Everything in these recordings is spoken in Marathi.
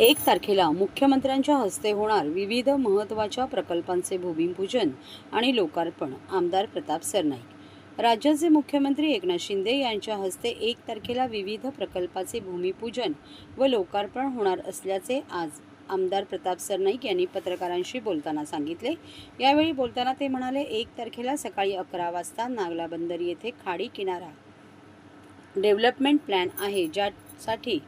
एक तारखेला मुख्यमंत्र्यांच्या हस्ते होणार विविध महत्त्वाच्या प्रकल्पांचे भूमिपूजन आणि लोकार्पण आमदार प्रताप सरनाईक. राज्याचे मुख्यमंत्री एकनाथ शिंदे यांच्या हस्ते एक तारखेला विविध प्रकल्पाचे भूमिपूजन व लोकार्पण होणार असल्याचे आज आमदार प्रताप सरनाईक यांनी पत्रकारांशी बोलताना सांगितले. यावेळी बोलताना ते म्हणाले एक तारखेला सकाळी अकरा वाजता नागला बंदर येथे खाडी किनारा डेव्हलपमेंट प्लॅन आहे ज्यासाठी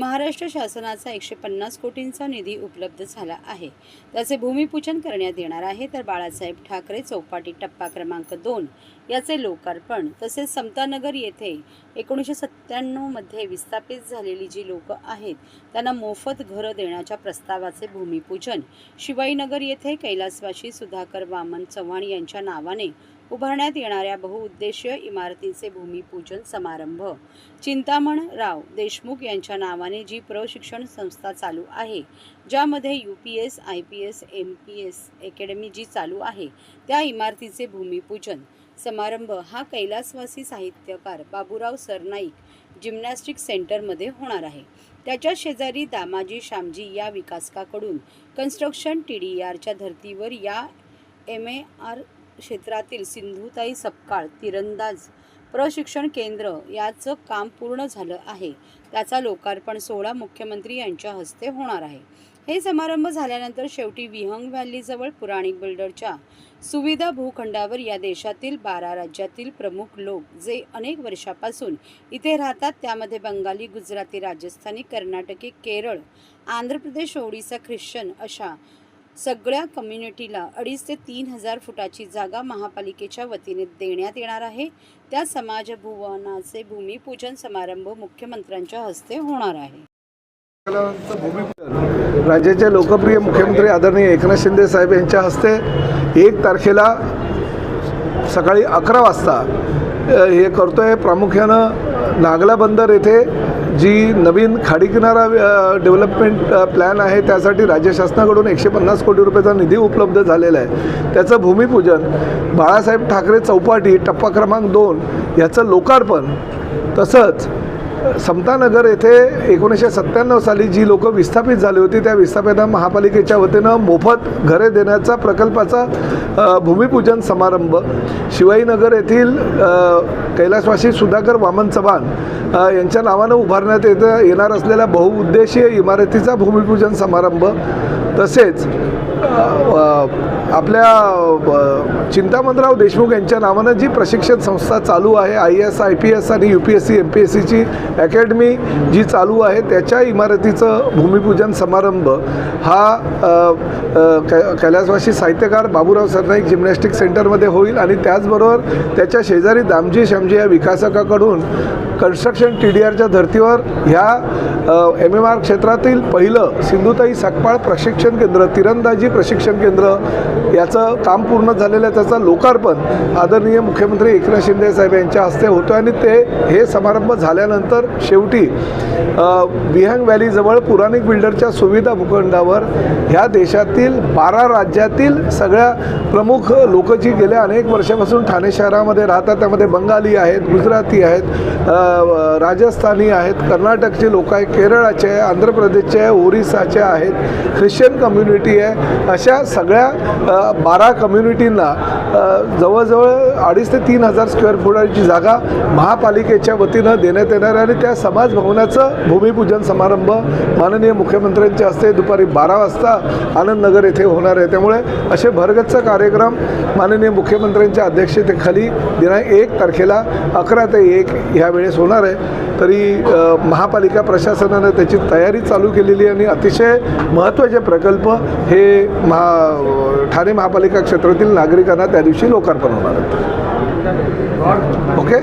महाराष्ट्र शासनाचा एकशे पन्नास कोटींचा निधी उपलब्ध झाला आहे. त्याचे भूमिपूजन करण्यात येणार आहे तर बाळासाहेब ठाकरे चौपाटी टप्पा क्रमांक दोन याचे लोकार्पण. तसेच समतानगर येथे एकोणीसशे सत्त्याण्णवमध्ये विस्थापित झालेली जी लोकं आहेत त्यांना मोफत घरं देण्याच्या प्रस्तावाचे भूमिपूजन. शिवाईनगर येथे कैलासवासी सुधाकर वामन चव्हाण यांच्या नावाने उभारण्यात येणाऱ्या बहुउद्देशीय इमारतीचे भूमिपूजन समारंभ. चिंतामण राव देशमुख यांच्या नावाने जी प्रशिक्षण संस्था चालू आहे ज्यामध्ये U P S I P S M P S academy जी चालू आहे त्या इमारतीचे भूमिपूजन. समारंभ हा कैलासवासी साहित्यकार बाबूराव सरनाईक जिम्नॅस्टिक सेंटरमध्ये होणार आहे. त्याच्या शेजारी दामाजी श्यामजी या विकासकाकडून कन्स्ट्रक्शन टी डी आरच्या धर्तीवर या एम ए आर क्षेत्रातील सिंधुताई सपकाळ तिरंदाज प्रशिक्षण केंद्र याचं काम पूर्ण झालं आहे. त्याचा लोकार्पण सोहळा मुख्यमंत्री यांच्या हस्ते होणार आहे. हे समारंभ झाल्यानंतर शेवटी विहंग व्हॅलीजवळ पुराणिक बिल्डरच्या सुविधा भूखंडावर या देशातील बारा राज्यातील प्रमुख लोक जे अनेक वर्षापासून इथे राहतात त्यामध्ये बंगाली गुजराती राजस्थानी कर्नाटकी केरळ आंध्र प्रदेश ओडिसा ख्रिश्चन अशा सगळ्या कम्युनिटीला अडीच ते तीन हजार फुटाची जागा महापालिकेच्या वतीने देण्यात येणार आहे. त्या समाजभुवनाचे भूमिपूजन समारंभ मुख्यमंत्र्यांच्या हस्ते होणार आहे. राज्याचे लोकप्रिय मुख्यमंत्री आदरणीय एकनाथ शिंदे साहेब यांच्या हस्ते एक तारखेला सकाळी अकरा वाजता हे करतो आहे प्रामुख्यानं नागला बंदर येथे जी नवीन खाडीकिनारा डेव्हलपमेंट प्लॅन आहे त्यासाठी राज्य शासनाकडून एकशे पन्नास कोटी रुपयाचा निधी उपलब्ध झालेला आहे. त्याचं भूमिपूजन बाळासाहेब ठाकरे चौपाटी टप्पा क्रमांक दोन ह्याचं लोकार्पण तसंच समतानगर येथे एकोणीसशे सत्त्याण्णव साली जी लोक विस्थापित झाली होती त्या विस्थापितांना महापालिकेच्या वतीनं मोफत घरे देण्याचा प्रकल्पाचा भूमिपूजन समारंभ. शिवाईनगर येथील कैलासवासी सुधाकर वामन चव्हाण यांच्या नावानं उभारण्यात येत येणार असलेल्या बहुउद्देशीय इमारतीचा भूमिपूजन समारंभ. तसेच आपल्या अ, चिंतामणराव देशमुख यांच्या नावानं जी प्रशिक्षण संस्था चालू आहे I S I P S आणि U P S C M P S सीची अकॅडमी जी चालू आहे त्याच्या इमारतीचं भूमिपूजन समारंभ हा कै कैलासवासी साहित्यकार बाबूराव सरनाईक जिम्नॅस्टिक सेंटरमध्ये होईल आणि त्याचबरोबर त्याच्या शेजारी दामजी श्यामजी या विकासकाकडून कन्स्ट्रक्शन टी डी आरच्या धर्तीवर ह्या एम एम आर क्षेत्रातील पहिलं सिंधुताई सकपाळ प्रशिक्षण केंद्र तिरंदाजी प्रशिक्षण केंद्र याचं काम पूर्ण झालेलं आहे त्याचं लोकार्पण आदरणीय मुख्यमंत्री एकनाथ शिंदे साहेब यांच्या हस्ते होतो आणि ते हे समारंभ झाल्यानंतर शेवटी बिहंग विहंग व्हॅलीजवळ पुराणिक बिल्डरच्या सुविधा भूखंडावर ह्या देशातील बारा राज्यातील सगळ्या प्रमुख लोक जी गेल्या अनेक वर्षापासून ठाणे शहरामध्ये राहतात त्यामध्ये बंगाली आहेत गुजराती आहेत राजस्थानी आहेत कर्नाटकचे लोक आहेत केरळाचे आहे आंध्र प्रदेशचे आहे ओरिसाचे आहेत ख्रिश्चन कम्युनिटी आहे. अशा सगळ्या बारा कम्युनिटींना जवळजवळ अडीच ते तीन हजार स्क्वेअर फुटाची जागा महापालिकेच्या वतीनं देण्यात येणार आहे. आणि त्या समाज भवनाचं भूमिपूजन समारंभ माननीय मुख्यमंत्र्यांच्या हस्ते दुपारी बारा वाजता आनंदनगर येथे होणार आहे. त्यामुळे असे भरगच्च कार्यक्रम माननीय मुख्यमंत्र्यांच्या अध्यक्षतेखाली दिनांक एक तारखेला अकरा ते एक ह्या वेळेस होणार आहे. तरी महापालिका प्रशासनानं त्याची तयारी चालू केलेली आहे. आणि अतिशय महत्त्वाचे प्रकल्प हे महा ठाणे महापालिका क्षेत्रातील नागरिकांना त्या दिवशी लोकार्पण होणार आहेत ओके?